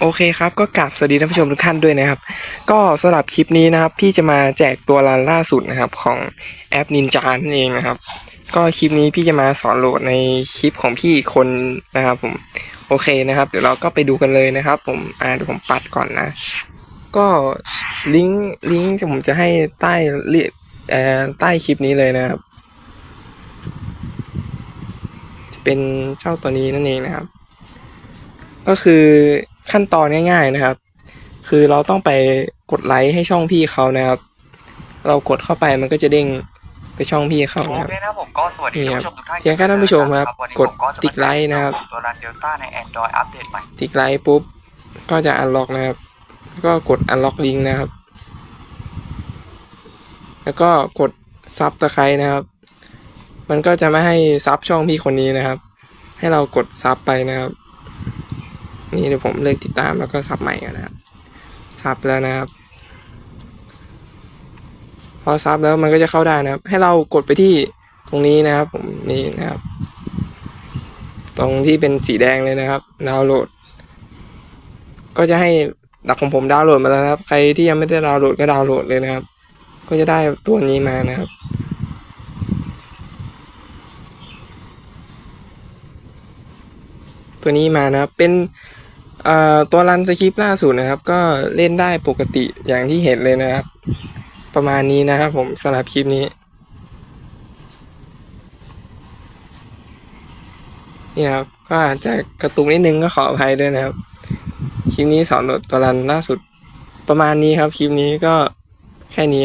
โอเคครับก็กราบสวัสดีท่านผู้ชมทุกท่านด้วยนะครับ ก็สำหรับคลิปนี้นะครับ พี่จะมาแจกตัวรันล่าสุดนะครับของแอปนินจานั่นเองนะครับ ก็คลิปนี้พี่จะมาสอนโหลดในคลิปของพี่คนนะครับ ผมโอเคนะครับ เดี๋ยวเราก็ไปดูกันเลยนะครับ ผมอ่าเดี๋ยวผมปัดก่อนนะ ก็ลิงก์ลิงก์ผมจะให้ใต้เรียใต้คลิปนี้เลยนะครับ จะเป็นเจ้าตัวนี้นั่นเองนะครับ ก็คือ ขั้นตอนง่าย ๆนะครับ คือเราต้องไปกดไลค์ให้ช่องพี่เขานะครับ เรากดเข้าไปมันก็จะเด้งไปช่องพี่เขาโอนะครับเคนะผมก็สวัสดีนี่ท่านครับผู้ชมทุกท่านเพียงแค่ท่านผู้ชมครับวันนี้กดผมจะมาติ๊กไลค์นะครับ ตัวรันเดลต้าใน Android อัปเดตใหม่ ติ๊กไลค์ปุ๊บ ก็จะอันล็อกนะครับแล้วก็กดอันล็อกลิงก์นะครับ แล้วก็กดซับตะไคร้นะครับ มันก็จะไม่ให้ซับช่องพี่คนนี้นะครับ ให้เรากดซับไปนะครับ นี่เดี๋ยวผมเลิกติดตามแล้วก็ซับใหม่กันนะครับซับแล้วนะครับ พอซับแล้วมันก็จะเข้าได้นะครับ ให้เรากดไปที่ตรงนี้นะครับ ผมนี่นะครับ ตรงที่เป็นสีแดงเลยนะครับ ดาวน์โหลด ก็จะให้ดักของผมดาวน์โหลดมาแล้วนะครับ ใครที่ยังไม่ได้ดาวน์โหลดก็ดาวน์โหลดเลยนะครับ ก็จะได้ตัวนี้มานะครับ ตัวนี้มานะครับ เป็นตัวรันสคริปต์ล่าสุดนะครับ ก็เล่นได้ปกติอย่างที่เห็นเลยนะครับ ประมาณนี้นะครับผมสำหรับคลิปนี้เนี่ยครับก็อาจจะกระตุกนิดนึงก็ขออภัยด้วยนะครับ คลิปนี้สอนตัวรันล่าสุดประมาณนี้ครับ คลิปนี้ก็แค่นี้